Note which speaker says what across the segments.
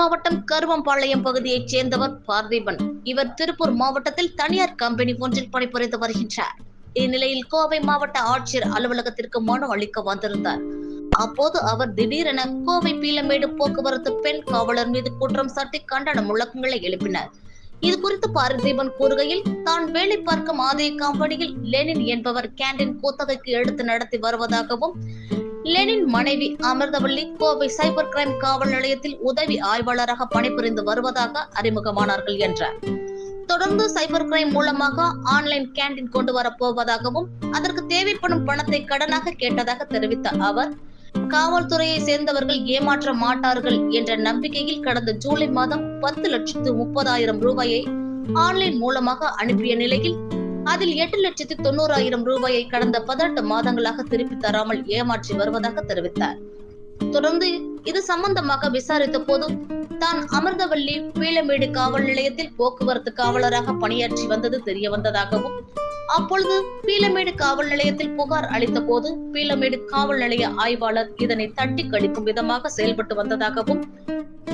Speaker 1: மாவட்டம் கருவம்பாளையம் பகுதியைச் சேர்ந்தவர் பார்த்திபன். இவர் திருப்பூர் மாவட்டத்தில் தனியார் கம்பெனி ஒன்றில் பணிபுரிந்து வருகின்றார். இந்நிலையில் கோவை மாவட்ட ஆட்சியர் அலுவலகத்திற்கு மனு அளிக்க வந்திருந்தார். அப்போது அவர் திடீரென கோவை பீலமேடு போக்குவரத்து பெண் காவலர் மீது குற்றம் சாட்டி கண்டன முழக்கங்களை எழுப்பினார். இது குறித்து பார்த்திபன் கூறுகையில் தான் வேலை பார்க்கும் அதே கம்பெனியில் லெனின் என்பவர் கேண்டீன் கூத்தகைக்கு எடுத்து நடத்தி வருவதாகவும் லெனின் மனைவி அமிர்தவள்ளி கோவை சைபர் கிரைம் காவல் நிலையத்தில் உதவி ஆய்வாளராக பணிபுரிந்து வருவதாக அறிமுகமானார்கள் என்றார் தொடர்ந்து சைபர் கிரைம் மூலமாக ஆன்லைன் கேண்டீன் கொண்டு வரப்போவதாகவும் அதற்கு தேவைப்படும் பணத்தை கடனாக கேட்டதாக தெரிவித்த அவர் காவல்துறையை சேர்ந்தவர்கள் ஏமாற்ற மாட்டார்கள் என்ற நம்பிக்கையில் கடந்த ஜூலை மாதம் பத்து லட்சத்து முப்பதாயிரம் ரூபாயை ஆன்லைன் மூலமாக அனுப்பிய நிலையில் அதில் எட்டு லட்சத்து தொண்ணூறாயிரம் ரூபாயை கடந்த பதினெட்டு மாதங்களாக திருப்பி தராமல் ஏமாற்றி வருவதாக தெரிவித்தார். தொடர்ந்து இது சம்பந்தமாக விசாரித்த போது தான் அமிர்தவல்லி பீளமேடு காவல் நிலையத்தில் போக்குவரத்து காவலராக பணியாற்றி வந்தது தெரிய வந்ததாகவும் அப்பொழுது பீளமேடு காவல் நிலையத்தில் புகார் அளித்த போது பீளமேடு காவல் நிலைய ஆய்வாளர் இதனை தட்டி கழிக்கும் விதமாக செயல்பட்டு வந்ததாகவும்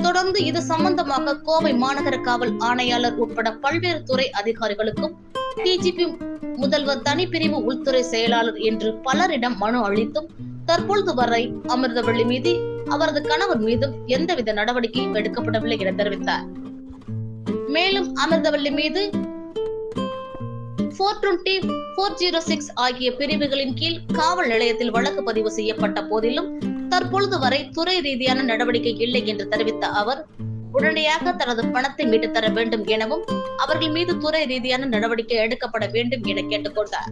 Speaker 1: தொடர்ந்து இது சம்பந்தமாக கோவை மாநகர காவல் ஆணையாளர் உட்பட பல்வேறு துறை அதிகாரிகளுக்கும் டிஜிபி முதல்வர் தனிப்பிரிவு உள்துறை செயலாளர் என்று பலரிடம் மனு அளித்தும் தற்பொழுது வரை அமிர்தவள்ளி மீது அவரது கணவர் மீதும் எந்தவித நடவடிக்கையும் எடுக்கப்படவில்லை என தெரிவித்தார். மேலும் அமிர்தவள்ளி மீது four twenty four zero six ஆகிய பிரிவுகளின் கீழ் காவல் நிலையத்தில் வழக்கு பதிவு செய்யப்பட்ட போதிலும் தற்பொழுது வரை துறை ரீதியான நடவடிக்கை இல்லை என்று தெரிவித்த அவர் உடனடியாக தனது பணத்தை மீட்டு தர வேண்டும் எனவும் அவர்கள் மீது துறை ரீதியான நடவடிக்கை எடுக்கப்பட வேண்டும் என கேட்டுக்கொண்டார்.